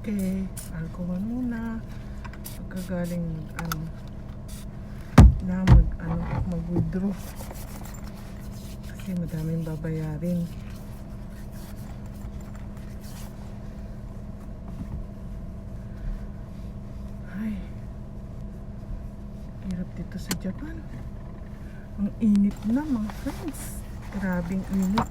palengke. Alcohol muna. Pagkagaling ano na mag ano mag-withdraw. Kasi madaming babayarin. Ay. Hirap dito sa Japan. Ang init na mga friends. Grabing init.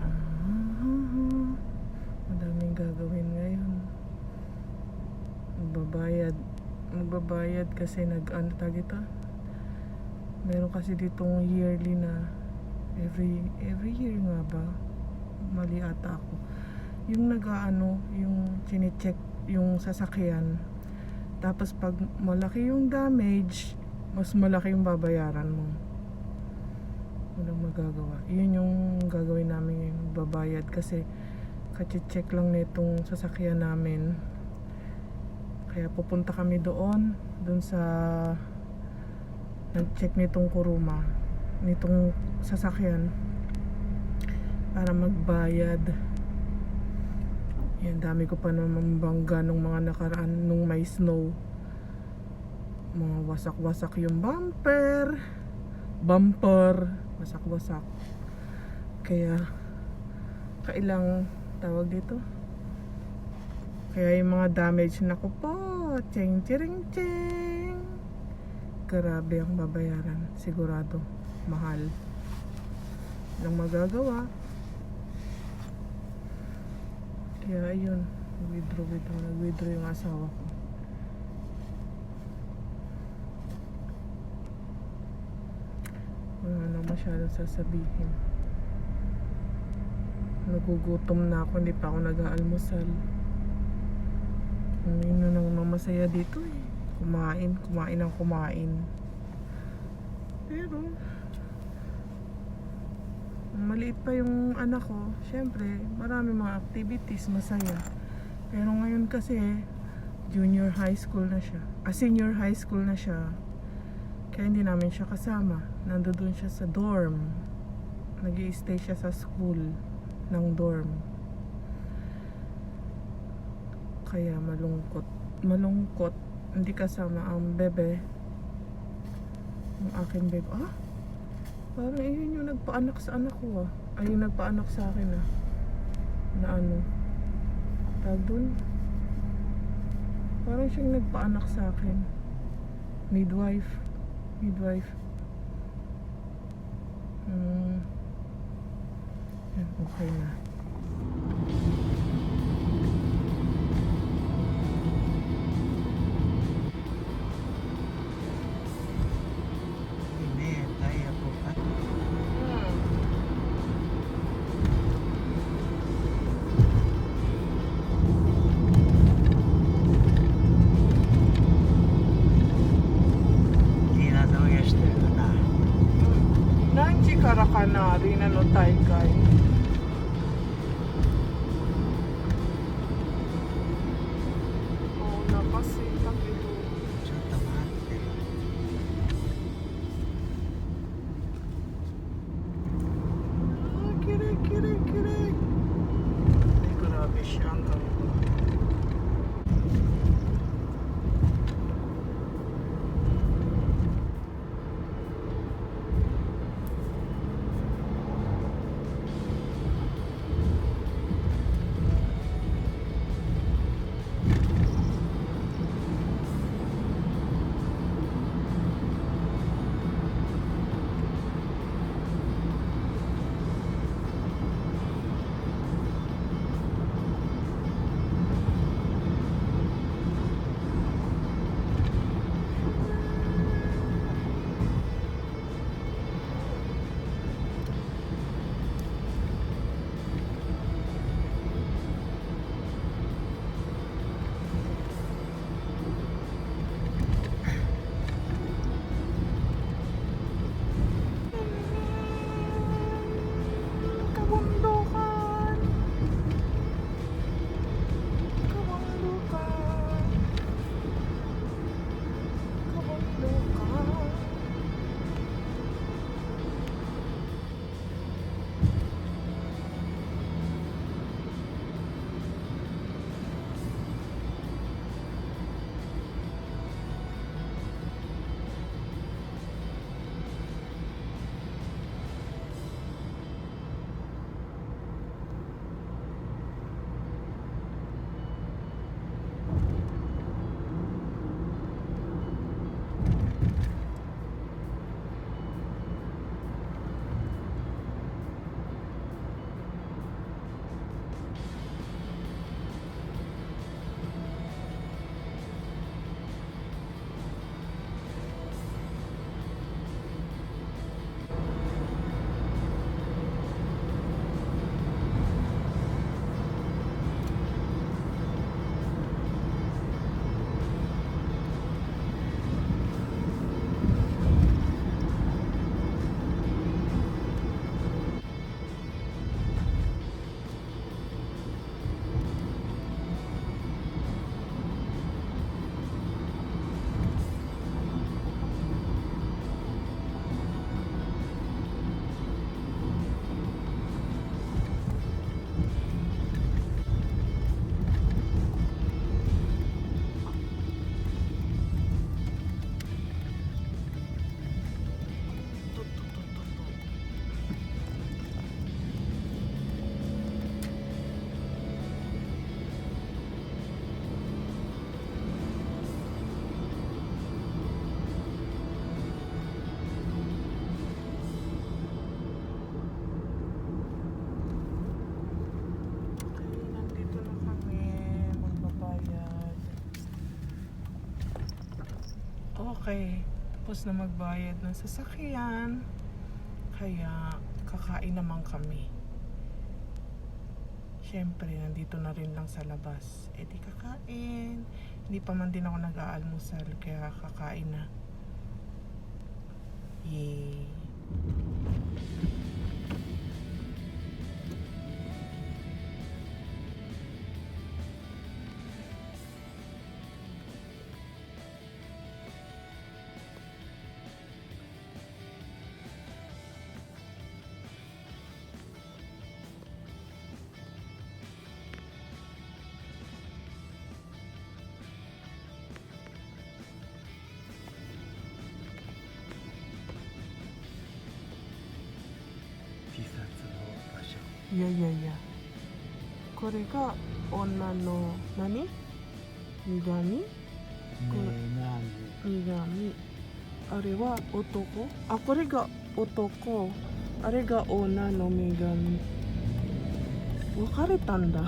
Ah, Madaming gagawin ngayon. Magbabayad. Magbabayad kasi nag ano tawag ito? Meron kasi ditong yearly na every every year nga ba? Mali ata ako. Yung nag-ano, yung chine-check yung sasakyan. Tapos pag malaki yung damage, mas malaki yung babayaran mo. Walang magagawa. Yun yung gagawin namin yung babayad kasi kache-check lang nitong sasakyan namin. Kaya pupunta kami doon, doon sa nag-check nitong kuruma, nitong sasakyan para magbayad. Yan, dami ko pa naman bangga nung mga nakaraan nung may snow. Mga wasak-wasak yung bumper, bumper, wasak-wasak. Kaya, kailang tawag dito. Kaya yung mga damage na ko po, cheng chering cheng. Grabe ang babayaran, sigurado. Mahal. Nang magagawa. Kaya ayun, withdraw, withdraw, nag-withdraw yung asawa ko. Wala na masyadong sasabihin. Nagugutom na ako, hindi pa ako nag-aalmusal. Yun na nang mamasaya dito eh. Kumain, kumain ang kumain. Pero, maliit pa yung anak ko, syempre, marami mga activities, masaya. Pero ngayon kasi, junior high school na siya. Ah, senior high school na siya. Kaya hindi namin siya kasama. Nandoon siya sa dorm. nag stay siya sa school ng dorm. Kaya malungkot. Malungkot. Hindi kasama ang bebe. Ang aking bebe. Ah? Parang yun yung nagpaanak sa anak ko ah. Ay, yung nagpaanak sa akin ah. Na ano. Tawag dun. Parang siyang nagpaanak sa akin. Midwife. Midwife. Hmm. Okay na. Karakanari na no taikay. Oo Okay. Tapos na magbayad ng sasakyan. Kaya kakain naman kami. Siyempre, nandito na rin lang sa labas. E di kakain. Hindi pa man din ako nag-aalmusal, kaya kakain na. Yay! いやいやいや。これが女の何？女神ね女神あれは男？あこれが男。あれが女の女神。分かれたんだ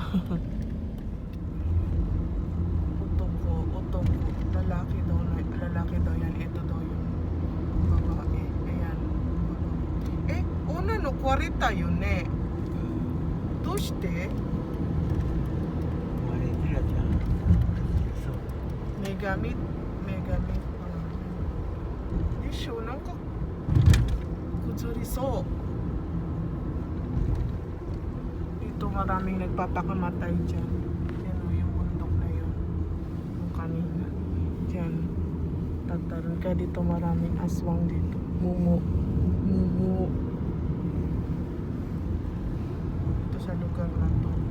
Suriso. Dito maraming nagpapakamatay dyan. Yan o, yung bundok na yun. Yung kanina. Dyan. Tataroon ka dito maraming aswang dito. Mumu. Mumu. Dito sa lugar na to.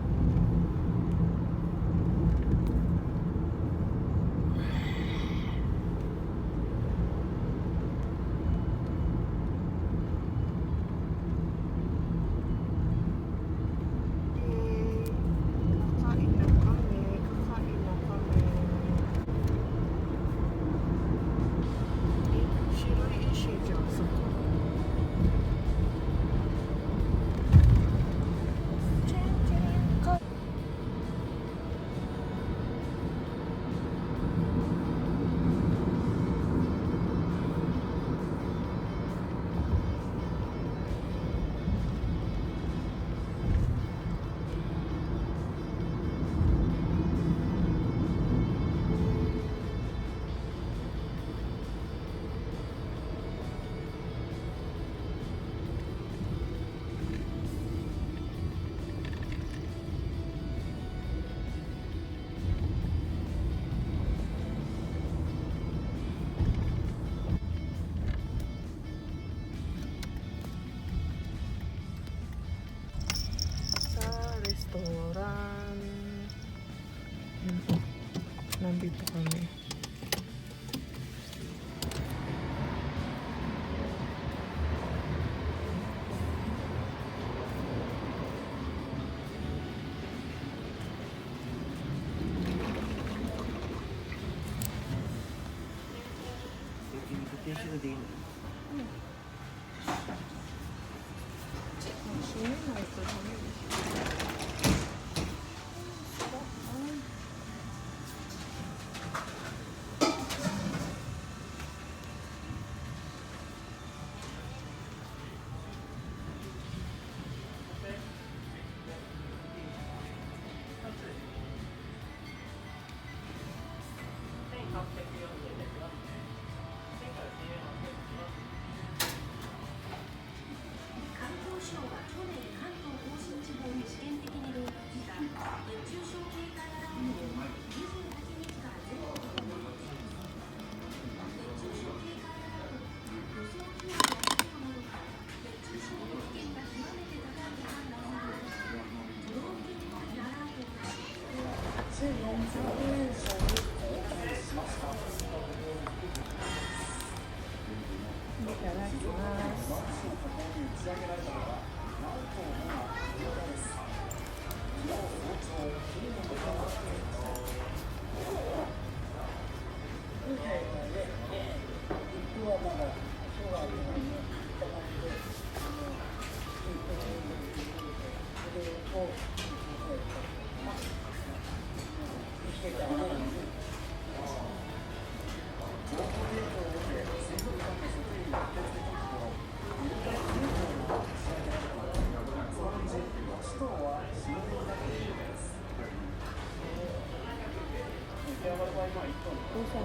the demons.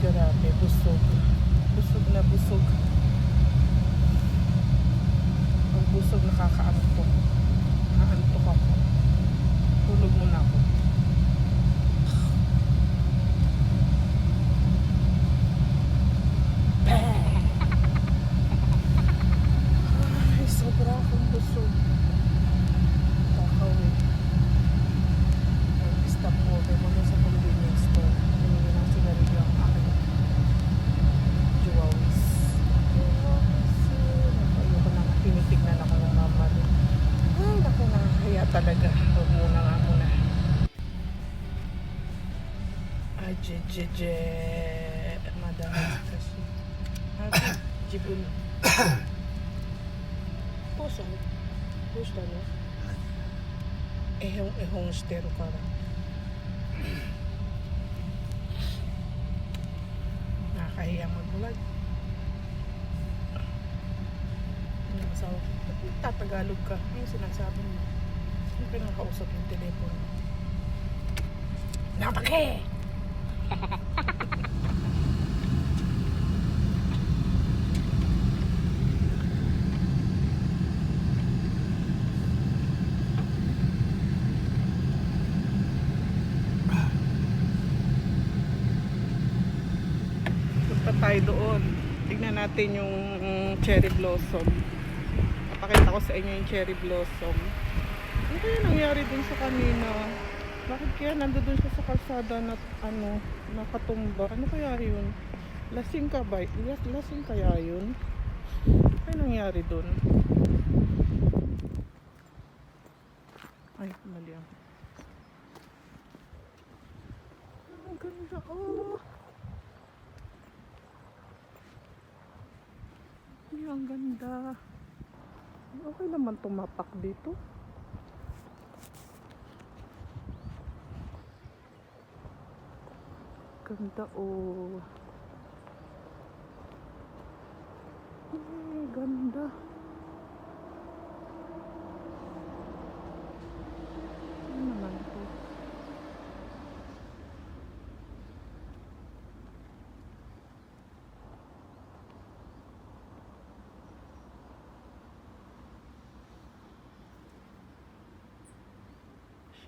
grabe. Busog. Busog na busog. Ang busog nakakaantok. Nakaantok ako. Tulog muna ako. Ay, sobra akong busog. Kakawin. Nag-stop po ako muna sa convenience store. Pinili ng sigarilyo ang aking Juwawis. Juwawis. Ayoko na nga. Tinitignan ako ng mama din. Ay, naku, nakakaya talaga. Huwag muna nga muna. Ay, je, je, je. Madahal kasi. Ay, jibun. Puso. Puso, no? Ehong, ehong stero para. Nakakahiya mag-vlog. Yung asawa ko, ba't nagtatagalog ka? Ano sinasabi mo? Ano pinakausap yung telepono? Napake! Natin yung mm, cherry blossom. Papakita ko sa inyo yung cherry blossom. Ano kaya nangyari dun sa kanina? Bakit kaya nandoon siya sa kalsada na ano, nakatumba? Ano kaya yun? Lasing ka ba? Las, lasing kaya yun? Ano nangyari dun? Ay, mali ako. Ang ganda, oh! Ang ganda. Okay naman tumapak dito. Ganda oh. Ay, ganda. Ano naman to?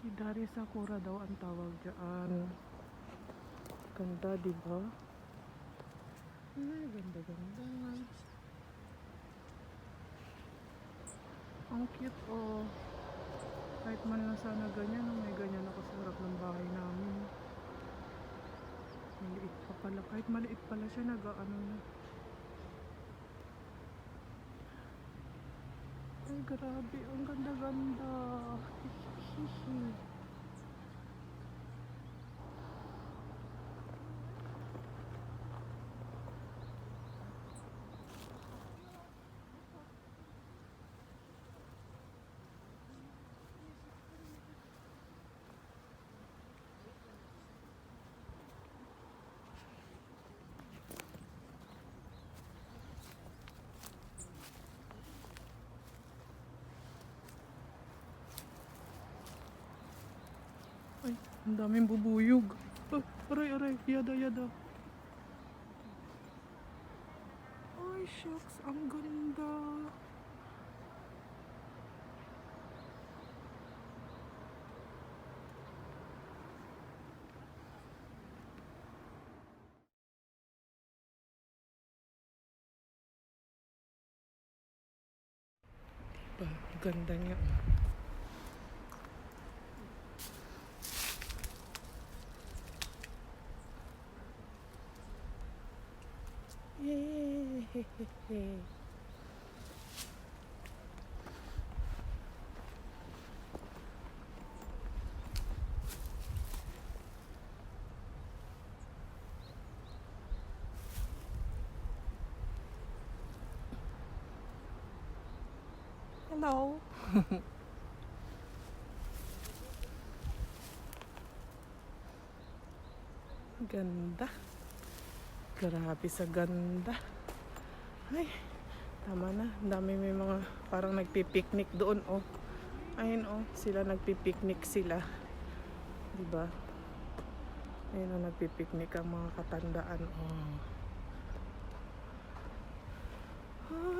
Hidari Sakura daw ang tawag dyan. Ganda, di ba? Ay, ganda, ganda. Ang cute, oh. Kahit man lang sana ganyan, oh, may ganyan ako sa harap ng bahay namin. Maliit pa pala. Kahit maliit pala siya, nag-ano na. Ay, grabe. Ang ganda-ganda. Hihihi. Ay, ang daming bubuyog. Ay, aray, aray. Yada, yada. Ay, shucks. Ang ganda. Diba? Ganda niya. Yay! Hello. Ganda. Grabe sa ganda. Ay, tama na. Dami may mga parang nagpipiknik doon, oh. Ayun, oh. Sila nagpipiknik sila. Ba? Ayun, oh, nagpipiknik ang mga katandaan, oh.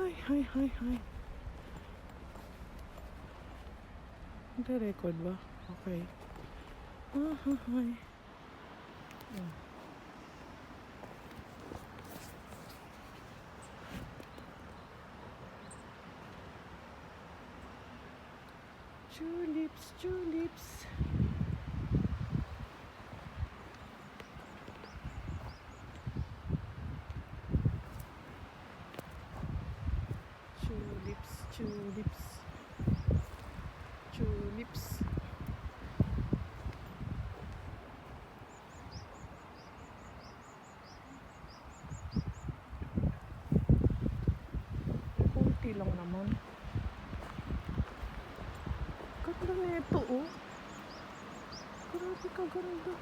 Ay, ay, ay, ay. Nagre-record ba? Okay. Ah, ay. Mm. Tulips, tulips. Tulips, tulips. Tulips. Kunti lang naman. Ganda na ito, oh. Grabe ka ganda.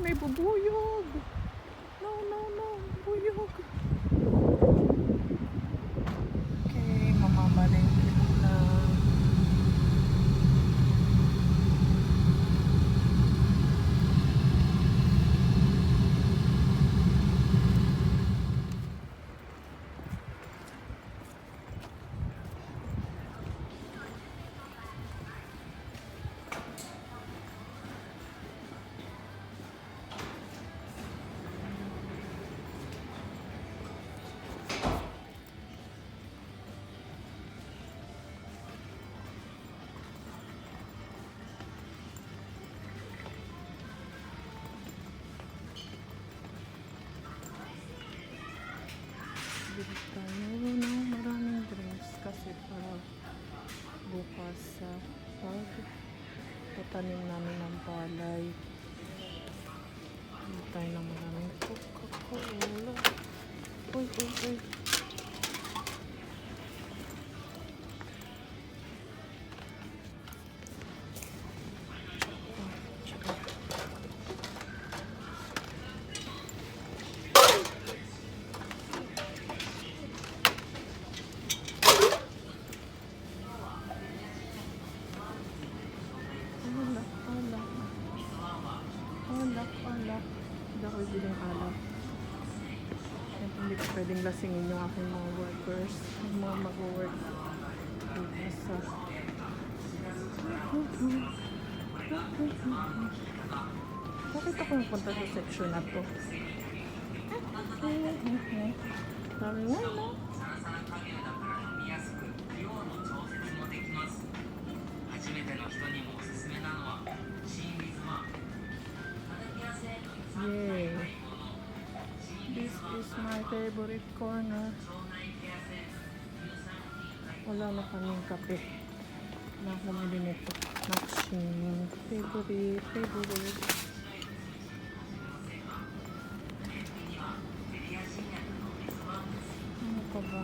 Ay, may bubuyog. No, no, no. Bubuyog. Okay, sa pag tatanim namin ng palay. Siyempre, hindi ko pwedeng lasingin yung aking mga workers, yung mga mag-work sa... Bakit ako napunta sa section na to? Favorite corner. Wala na kaming kape. Na bumili nito. Maxine. Favorite, favorite. Ano pa ba?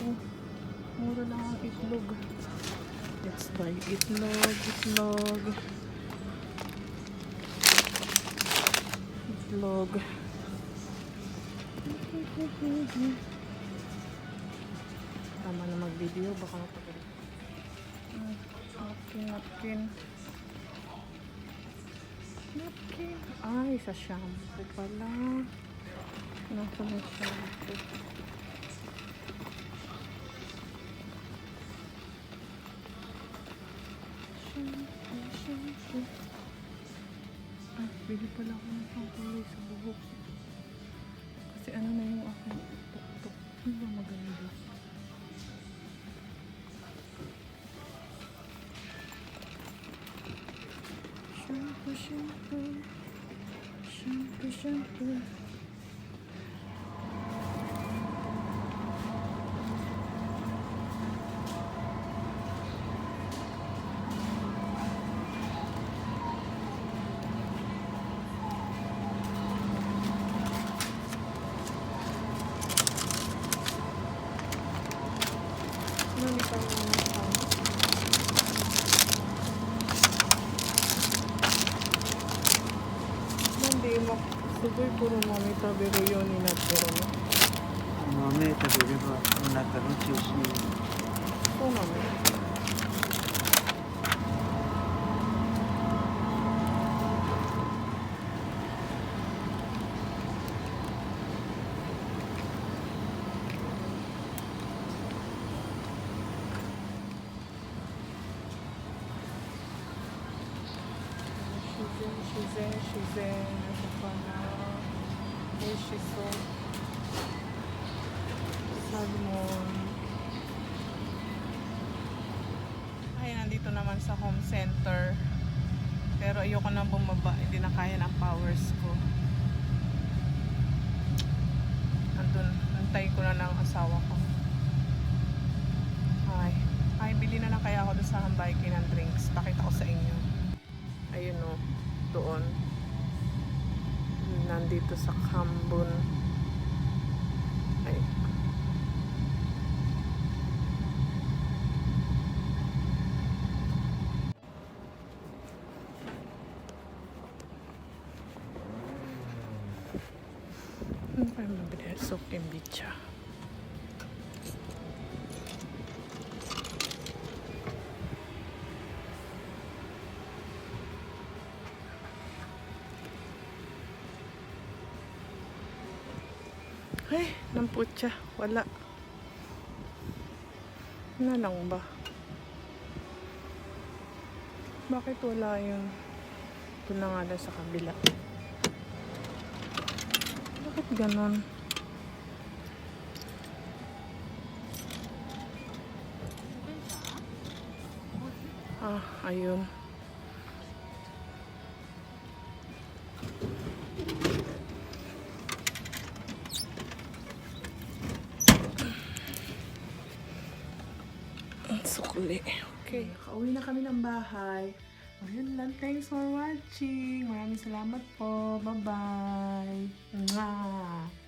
Oh, mura lang ang itlog. Let's buy itlog, itlog. Itlog. Tama na mag-video, baka mapagalit. Mm, Napkin, napkin. Napkin. Ay, sa shampoo pala. Nasa na shampoo. Shampoo, shampoo. Bili pala ako ng pangkulay sa buhok. Kasi ano na yung aking tuk-tuk. Ano ba maganda? Shampoo, shampoo. Shampoo, shampoo. いなんで今すごいこの豆食べるようになってるの？豆食べればお腹の中子そうなの、ね shizen, shizen. Ito pa na. Eh, shiso. Salmon. Ay, nandito naman sa home center. Pero ayoko na bumaba. Hindi na kaya ng powers ko. Andun, antay ko na ng asawa ko. Ay, ay, bili na lang kaya ako doon sa Hambayki ng drinks. Pakita ko sa inyo. Ayun o, doon. Nandito sa Kambun. Ay, Ano pa yung mabili? Sok Kimbicha. Namputya. Wala. Ano lang ba? Bakit wala yun? Ito na nga lang sa kabila. Bakit ganon? Ah, ayun. Bahay. Ayun lang. Thanks for watching. Maraming salamat po. Bye-bye. Mwah.